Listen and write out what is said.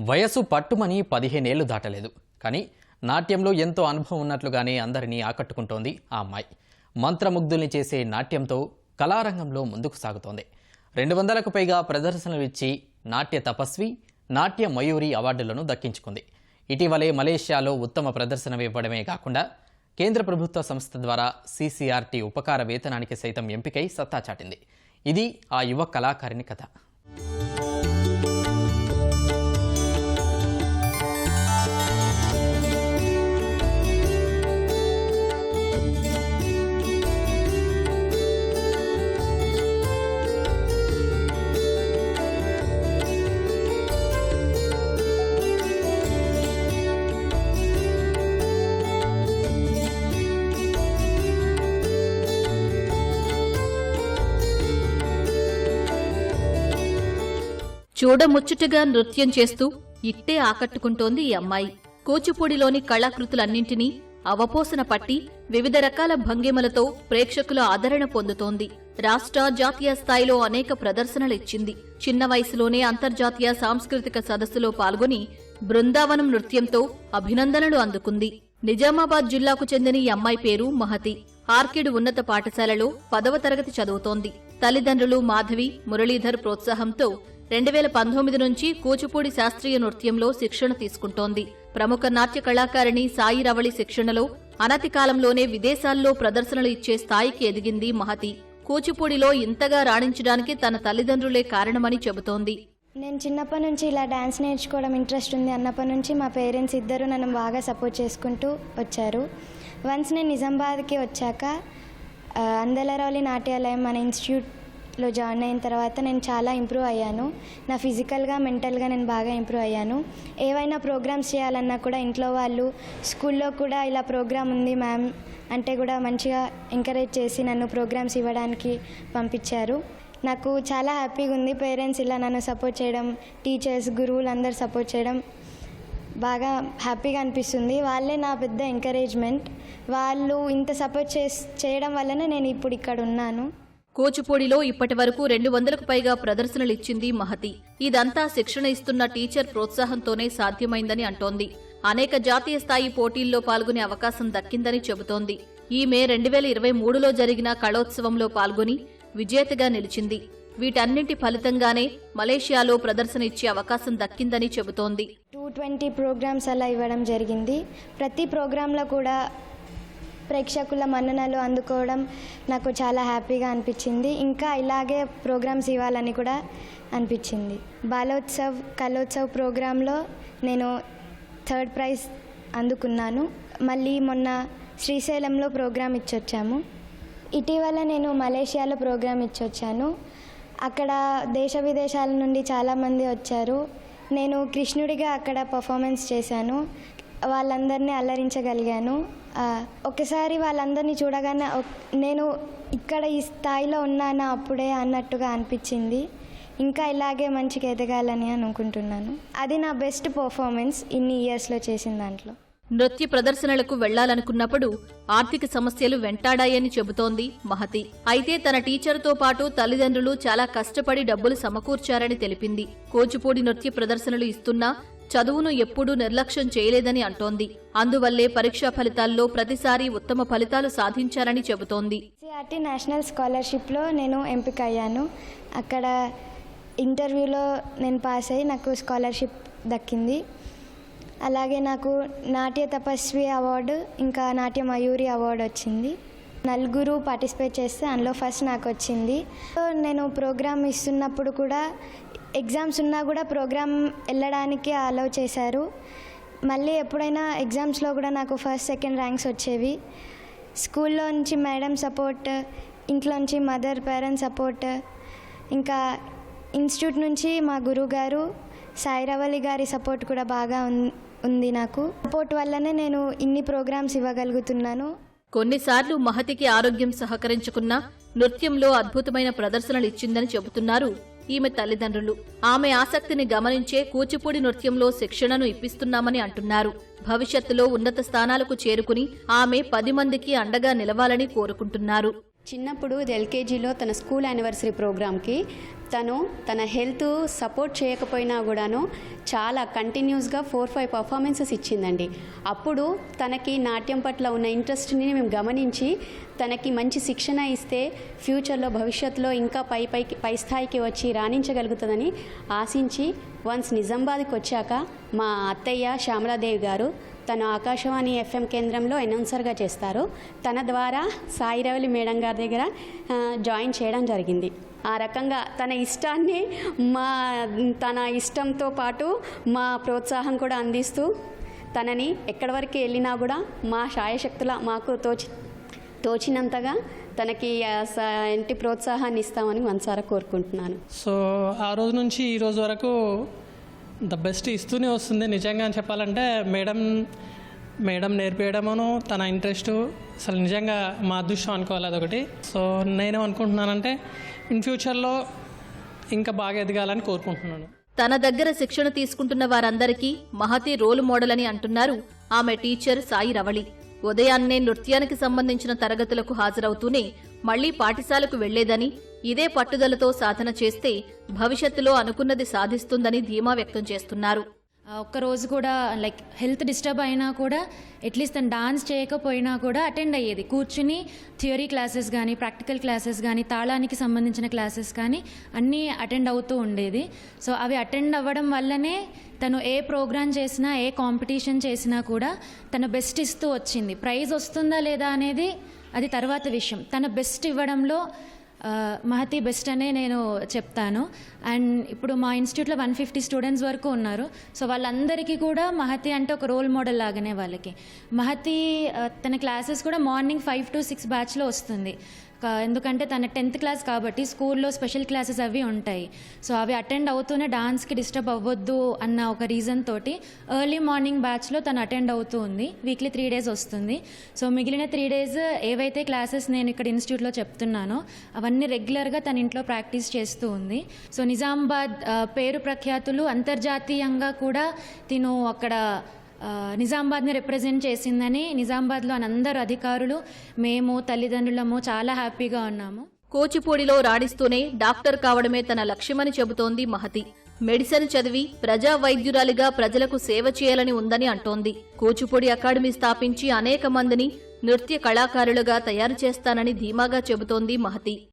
వయసు పట్టుమని పదిహేనేళ్ళు దాటలేదు. కానీ నాట్యంలో ఎంతో అనుభవం ఉన్నట్లుగానే అందరినీ ఆకట్టుకుంటోంది ఆ అమ్మాయి. మంత్రముగ్ధుల్ని చేసే నాట్యంతో కళారంగంలో ముందుకు సాగుతోంది. రెండు వందలకు పైగా ప్రదర్శనలు ఇచ్చి నాట్య తపస్వి నాట్య మయూరి అవార్డులను దక్కించుకుంది. ఇటీవలే మలేషియాలో ఉత్తమ ప్రదర్శన ఇవ్వడమే కాకుండా కేంద్ర ప్రభుత్వ సంస్థ ద్వారా సీసీఆర్టీ ఉపకార వేతనానికి సైతం ఎంపికై సత్తా చాటింది. ఇది ఆ యువ కళాకారిణి కథ. చూడముచ్చటగా నృత్యం చేస్తూ ఇట్టే ఆకట్టుకుంటోంది ఈ అమ్మాయి. కూచిపూడిలోని కళాకృతులన్నింటినీ అవపోసన పట్టి వివిధ రకాల భంగిమలతో ప్రేక్షకుల ఆదరణ పొందుతోంది. రాష్ట్ర జాతీయ స్థాయిలో అనేక ప్రదర్శనలు ఇచ్చింది. చిన్న వయసులోనే అంతర్జాతీయ సాంస్కృతిక సదస్సులో పాల్గొని బృందావనం నృత్యంతో అభినందనలు అందుకుంది. నిజామాబాద్ జిల్లాకు చెందిన ఈ అమ్మాయి పేరు మహతి. ఆర్కిడ్ ఉన్నత పాఠశాలలో పదవ తరగతి చదువుతోంది. తల్లిదండ్రులు మాధవి మురళీధర్ ప్రోత్సాహంతో రెండు వేల పంతొమ్మిది నుంచి కూచిపూడి శాస్త్రీయ నృత్యంలో శిక్షణ తీసుకుంటోంది. ప్రముఖ నాట్య కళాకారిణి సాయి రవళి శిక్షణలో అనతి కాలంలోనే విదేశాల్లో ప్రదర్శనలు ఇచ్చే స్థాయికి ఎదిగింది మహతి. కూచిపూడిలో ఇంతగా రాణించడానికి తన తల్లిదండ్రులే కారణమని చెబుతోంది. నేను చిన్నప్పటి నుంచి ఇలా డ్యాన్స్ నేర్చుకోవడం ఇంట్రెస్ట్ ఉంది. అన్నప్పటి నుంచి మా పేరెంట్స్ ఇద్దరు నన్ను బాగా సపోర్ట్ చేసుకుంటూ వచ్చారు. వన్స్ నేను నిజామాబాద్కి వచ్చాక ఆ, అందలరౌలి నాట్యాలయం మన లో జాయిన్ అయిన తర్వాత నేను చాలా ఇంప్రూవ్ అయ్యాను. నా ఫిజికల్గా మెంటల్గా నేను బాగా ఇంప్రూవ్ అయ్యాను. ఏవైనా ప్రోగ్రామ్స్ చేయాలన్నా కూడా ఇంట్లో వాళ్ళు స్కూల్లో కూడా ఇలా ప్రోగ్రామ్ ఉంది మ్యామ్ అంటే కూడా మంచిగా ఎంకరేజ్ చేసి నన్ను ప్రోగ్రామ్స్ ఇవ్వడానికి పంపించారు. నాకు చాలా హ్యాపీగా ఉంది. పేరెంట్స్ ఇలా నన్ను సపోర్ట్ చేయడం టీచర్స్ గురువులు అందరు సపోర్ట్ చేయడం బాగా హ్యాపీగా అనిపిస్తుంది. వాళ్ళే నా పెద్ద ఎంకరేజ్మెంట్ వాళ్ళు ఇంత సపోర్ట్ చేస్ చేయడం వల్లనే నేను ఇప్పుడు ఇక్కడ ఉన్నాను. కూచిపూడిలో ఇప్పటి వరకు రెండు వందలకు పైగా ప్రదర్శనలిచ్చింది మహతి. ఇదంతా శిక్షణ ఇస్తున్న టీచర్ ప్రోత్సాహంతోనే సాధ్యమైందని అంటోంది. అనేక జాతీయ స్థాయి పోటీల్లో పాల్గొనే అవకాశం దక్కిందని చెబుతోంది. ఈమె రెండు వేల ఇరవై మూడులో జరిగిన కళోత్సవంలో పాల్గొని విజేతగా నిలిచింది. వీటన్నింటి ఫలితంగానే మలేషియాలో ప్రదర్శన ఇచ్చే అవకాశం దక్కిందని చెబుతోంది. టూ ట్వంటీ ప్రోగ్రామ్స్ అలా ఇవ్వడం జరిగింది. ప్రతి ప్రోగ్రాంలో కూడా ప్రేక్షకుల మన్ననలు అందుకోవడం నాకు చాలా హ్యాపీగా అనిపించింది. ఇంకా ఇలాగే ప్రోగ్రామ్స్ ఇవ్వాలని కూడా అనిపించింది. బాలోత్సవ్ కలోత్సవ్ ప్రోగ్రాంలో నేను థర్డ్ ప్రైజ్ అందుకున్నాను. మళ్ళీ మొన్న శ్రీశైలంలో ప్రోగ్రాం ఇచ్చొచ్చాము. ఇటీవల నేను మలేషియాలో ప్రోగ్రామ్ ఇచ్చొచ్చాను. అక్కడ దేశ విదేశాల నుండి చాలామంది వచ్చారు. నేను కృష్ణుడిగా అక్కడ పర్ఫార్మెన్స్ చేశాను. వాళ్ళందరినీ అల్లరించగలిగాను ఒకసారి వాళ్ళందరినీ చూడగానే నేను ఇక్కడ ఈ స్థాయిలో ఉన్నానా అప్పుడే అన్నట్టుగా అనిపించింది. ఇంకా ఇలాగే మంచిగా ఎదగాలని అనుకుంటున్నాను. అది నా బెస్ట్ పర్ఫార్మెన్స్ ఇన్ని ఇయర్స్లో చేసిన దాంట్లో. నృత్య ప్రదర్శనలకు వెళ్ళాలనుకున్నప్పుడు ఆర్థిక సమస్యలు వెంటాడాయని చెబుతోంది మహతి. అయితే తన టీచర్తో పాటు తల్లిదండ్రులు చాలా కష్టపడి డబ్బులు సమకూర్చారని తెలిపింది. కూచిపూడి నృత్య ప్రదర్శనలు ఇస్తున్నా చదువును ఎప్పుడూ నిర్లక్ష్యం చేయలేదని అంటోంది. అందువల్లే పరీక్షా ఫలితాల్లో ప్రతిసారి ఉత్తమ ఫలితాలు సాధించారని చెబుతోంది. సిఆర్టీ నేషనల్ స్కాలర్షిప్లో నేను ఎంపిక అయ్యాను అక్కడ ఇంటర్వ్యూలో నేను పాస్ అయ్యి నాకు స్కాలర్షిప్ దక్కింది. అలాగే నాకు నాట్య తపస్వి అవార్డు ఇంకా నాట్య మయూరి అవార్డు వచ్చింది. నలుగురు పార్టిసిపేట్ చేస్తే అందులో ఫస్ట్ నాకు వచ్చింది. సో నేను ప్రోగ్రామ్ ఇస్తున్నప్పుడు కూడా ఎగ్జామ్స్ ఉన్నా కూడా ప్రోగ్రామ్ వెళ్ళడానికి అలౌ చేశారు. మళ్ళీ ఎప్పుడైనా ఎగ్జామ్స్లో కూడా నాకు ఫస్ట్ సెకండ్ ర్యాంక్స్ వచ్చేవి. స్కూల్లో నుంచి మేడం సపోర్ట్ ఇంట్లో నుంచి మదర్ పేరెంట్స్ సపోర్ట్ ఇంకా ఇన్స్టిట్యూట్ నుంచి మా గురువు గారు సాయిరవలి గారి సపోర్ట్ కూడా బాగా ఉంది నాకు. సపోర్ట్ వల్లనే నేను ఇన్ని ప్రోగ్రామ్స్ ఇవ్వగలుగుతున్నాను. కొన్నిసార్లు మహతికి ఆరోగ్యం సహకరించుకున్నా నృత్యంలో అద్భుతమైన ప్రదర్శనలు ఇచ్చిందని చెబుతున్నారు ఈమె తల్లిదండ్రులు. ఆమె ఆసక్తిని గమనించే కూచిపూడి నృత్యంలో శిక్షణను ఇప్పిస్తున్నామని అంటున్నారు. భవిష్యత్తులో ఉన్నత స్థానాలకు చేరుకుని ఆమె పది మందికి అండగా నిలవాలని కోరుకుంటున్నారు. చిన్నప్పుడు ఎల్కేజీలో తన స్కూల్ యానివర్సరీ ప్రోగ్రామ్కి తను తన హెల్త్ సపోర్ట్ చేయకపోయినా కూడాను చాలా కంటిన్యూస్గా ఫోర్ ఫైవ్ పర్ఫార్మెన్సెస్ ఇచ్చిందండి. అప్పుడు తనకి నాట్యం పట్ల ఉన్న ఇంట్రెస్ట్ని మేము గమనించి తనకి మంచి శిక్షణ ఇస్తే ఫ్యూచర్లో భవిష్యత్తులో ఇంకా పై పైకి పై స్థాయికి వచ్చి రాణించగలుగుతుందని ఆశించి వన్స్ నిజామాబాద్కి వచ్చాక మా అత్తయ్య శ్యామలాదేవి గారు తను ఆకాశవాణి ఎఫ్ఎం కేంద్రంలో అనౌన్సర్గా చేస్తారు. తన ద్వారా సాయిరవలి మేడం గారి దగ్గర జాయిన్ చేయడం జరిగింది. ఆ రకంగా తన ఇష్టాన్ని మా తన ఇష్టంతో పాటు మా ప్రోత్సాహం కూడా అందిస్తూ తనని ఎక్కడి వరకు వెళ్ళినా కూడా మా శాయశక్తుల మాకు తోచి తోచినంతగా తనకి ఇంటి ప్రోత్సాహాన్ని ఇస్తామని మనసారా కోరుకుంటున్నాను. సో ఆ రోజు నుంచి ఈ రోజు వరకు ద బెస్ట్ ఇస్తూనే వస్తుంది. నిజంగా అని చెప్పాలంటే మేడం మేడం నేర్పేయడమును తన ఇంట్రెస్ట్. అసలు నిజంగా మా అదృష్టం అనుకోవాలి అదొకటి. సో నేను అనుకుంటున్నానంటే ఇన్ ఫ్యూచర్లో ఇంకా బాగా ఎదగాలని కోరుకుంటున్నాను. తన దగ్గర శిక్షణ తీసుకుంటున్న వారందరికీ మహతి రోల్ మోడల్ అని అంటున్నారు ఆమె టీచర్ సాయి రవళి. ఉదయాన్నే నృత్యానికి సంబంధించిన తరగతులకు హాజరవుతూనే మళ్ళీ పాఠశాలకు వెళ్ళేదని ఇదే పట్టుదలతో సాధన చేస్తే భవిష్యత్తులో అనుకున్నది సాధిస్తుందని ధీమా వ్యక్తం చేస్తున్నారు. ఒక్కరోజు ఒక్క రోజు కూడా లైక్ హెల్త్ డిస్టర్బ్ అయినా కూడా అట్లీస్ట్ తను డాన్స్ చేయకపోయినా కూడా అటెండ్ అయ్యేది. కూర్చుని థియరీ క్లాసెస్ కానీ ప్రాక్టికల్ క్లాసెస్ కానీ తాళానికి సంబంధించిన క్లాసెస్ కానీ అన్నీ అటెండ్ అవుతూ ఉండేది. సో అవి అటెండ్ అవ్వడం వల్లనే తను ఏ ప్రోగ్రామ్ చేసినా ఏ కాంపిటీషన్ చేసినా కూడా తన బెస్ట్ ఇస్తూ వచ్చింది. ప్రైజ్ వస్తుందా లేదా అనేది అది తర్వాత విషయం. తన బెస్ట్ ఇవ్వడంలో మహతి బెస్ట్ అనే నేను చెప్తాను. అండ్ ఇప్పుడు మా ఇన్స్టిట్యూట్లో వన్ ఫిఫ్టీ స్టూడెంట్స్ వరకు ఉన్నారు. సో వాళ్ళందరికీ కూడా మహతి అంటే ఒక రోల్ మోడల్ లాగానే వాళ్ళకి. మహతి తన క్లాసెస్ కూడా మార్నింగ్ ఫైవ్ టు సిక్స్ బ్యాచ్లో వస్తుంది. ఎందుకంటే తన టెన్త్ క్లాస్ కాబట్టి స్కూల్లో స్పెషల్ క్లాసెస్ అవి ఉంటాయి. సో అవి అటెండ్ అవుతూనే డాన్స్కి డిస్టర్బ్ అవ్వద్దు అన్న ఒక రీజన్ తోటి ఎర్లీ మార్నింగ్ బ్యాచ్లో తను అటెండ్ అవుతూ ఉంది. వీక్లీ త్రీ డేస్ వస్తుంది. సో మిగిలిన త్రీ డేస్ ఏవైతే క్లాసెస్ నేను ఇక్కడ ఇన్స్టిట్యూట్లో చెప్తున్నానో అవన్నీ రెగ్యులర్గా తన ఇంట్లో ప్రాక్టీస్ చేస్తూ ఉంది. సో నిజామాబాద్ పేరు ప్రఖ్యాతులు అంతర్జాతీయంగా కూడా తిను అక్కడ నిజామాబాద్ని రిప్రజెంట్ చేసిందని నిజామాబాద్లో అందరు అధికారులు మేము తల్లిదండ్రులము చాలా హ్యాపీగా ఉన్నాము. కూచిపూడిలో రాణిస్తూనే డాక్టర్ కావడమే తన లక్ష్యమని చెబుతోంది మహతి. మెడిసిన్ చదివి ప్రజా వైద్యురాలిగా ప్రజలకు సేవ చేయాలని ఉందని అంటోంది. కూచిపూడి అకాడమీ స్థాపించి అనేక మందిని నృత్య కళాకారులుగా తయారు చేస్తానని ధీమాగా చెబుతోంది మహతి.